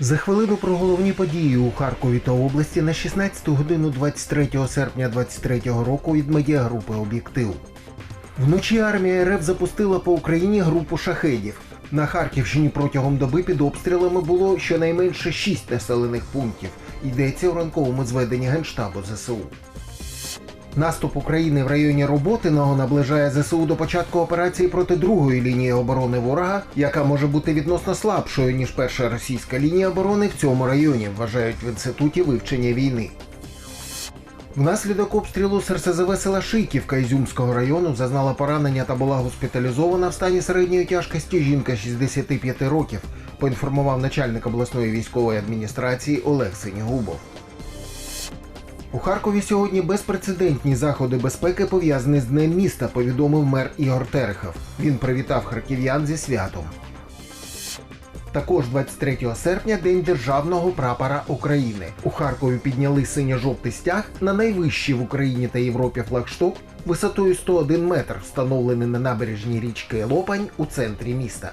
За хвилину про головні події у Харкові та області на 16 годину 23 серпня 2023 року від медіагрупи Об'єктив. Вночі армія РФ запустила по Україні групу шахедів. На Харківщині протягом доби під обстрілами було щонайменше шість населених пунктів. Йдеться у ранковому зведенні Генштабу ЗСУ. Наступ України в районі Роботиного наближає ЗСУ до початку операції проти другої лінії оборони ворога, яка може бути відносно слабшою ніж перша російська лінія оборони в цьому районі, вважають в інституті вивчення війни. Внаслідок обстрілу з РСЗВ села Шийківка Ізюмського району зазнала поранення та була госпіталізована в стані середньої тяжкості жінка 65 років, поінформував начальник обласної військової адміністрації Олег Синігубов. У Харкові сьогодні безпрецедентні заходи безпеки пов'язані з Днем міста, повідомив мер Ігор Терехов. Він привітав харків'ян зі святом. Також 23 серпня День державного прапора України. У Харкові підняли синьо-жовтий стяг на найвищий в Україні та Європі флагшток висотою 101 метр, встановлений на набережній річки Лопань у центрі міста.